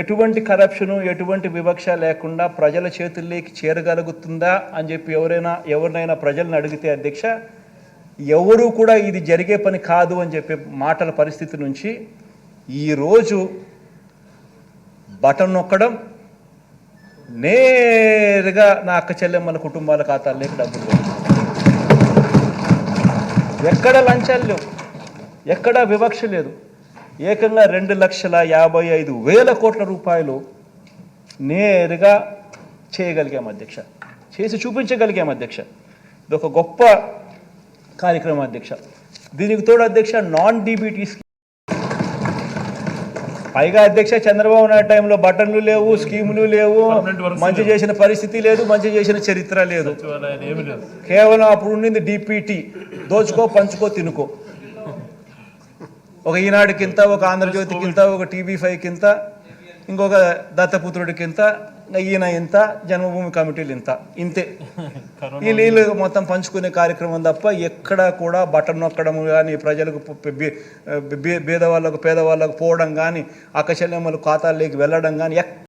ఎటువంటి కరప్షను ఎటువంటి వివక్ష లేకుండా ప్రజల చేతుల్లోకి చేరగలుగుతుందా అని చెప్పి ఎవరైనా ఎవరినైనా ప్రజలను అడిగితే అధ్యక్ష ఎవరూ కూడా ఇది జరిగే పని కాదు అని చెప్పే మాటల పరిస్థితి నుంచి ఈరోజు బటన్ నొక్కడం నేరుగా నా అక్క చెల్లెమ్మల కుటుంబాల ఖాతాల్లోకి డబ్బులు ఎక్కడ లంచాలు లేవు ఎక్కడ వివక్ష లేదు. ఏకంగా రెండు లక్షల యాభై ఐదు వేల కోట్ల రూపాయలు నేరుగా చేయగలిగాం అధ్యక్ష. చేసి చూపించగలిగాం అధ్యక్ష. ఇది ఒక గొప్ప కార్యక్రమం అధ్యక్ష. దీనికి తోడు అధ్యక్ష నాన్ డీబీటీ స్కీమ్ పైగా అధ్యక్ష చంద్రబాబు నాయుడు టైంలో బటన్లు లేవు స్కీములు లేవు మంచి చేసిన పరిస్థితి లేదు మంచి చేసిన చరిత్ర లేదు. కేవలం అప్పుడు ఉండింది డిపిటి. దోచుకో పంచుకో తినుకో. ఒక ఈనాడుకింత ఒక ఆంధ్రజ్యోతికింత ఒక టీవీ ఫైవ్కింత ఇంకొక దత్తపుత్రుడికింత ఈయన ఇంత జన్మభూమి కమిటీలు ఇంత ఇంతే. ఈ నీళ్ళు మొత్తం పంచుకునే కార్యక్రమం తప్ప ఎక్కడా కూడా బటన్ నొక్కడం కానీ ప్రజలకు ప- బే- బే- పేదవాళ్ళకు పేదవాళ్ళకు పోవడం కానీ అక్క చెల్లెమ్మలు ఖాతాల్లోకి వెళ్ళడం కానీ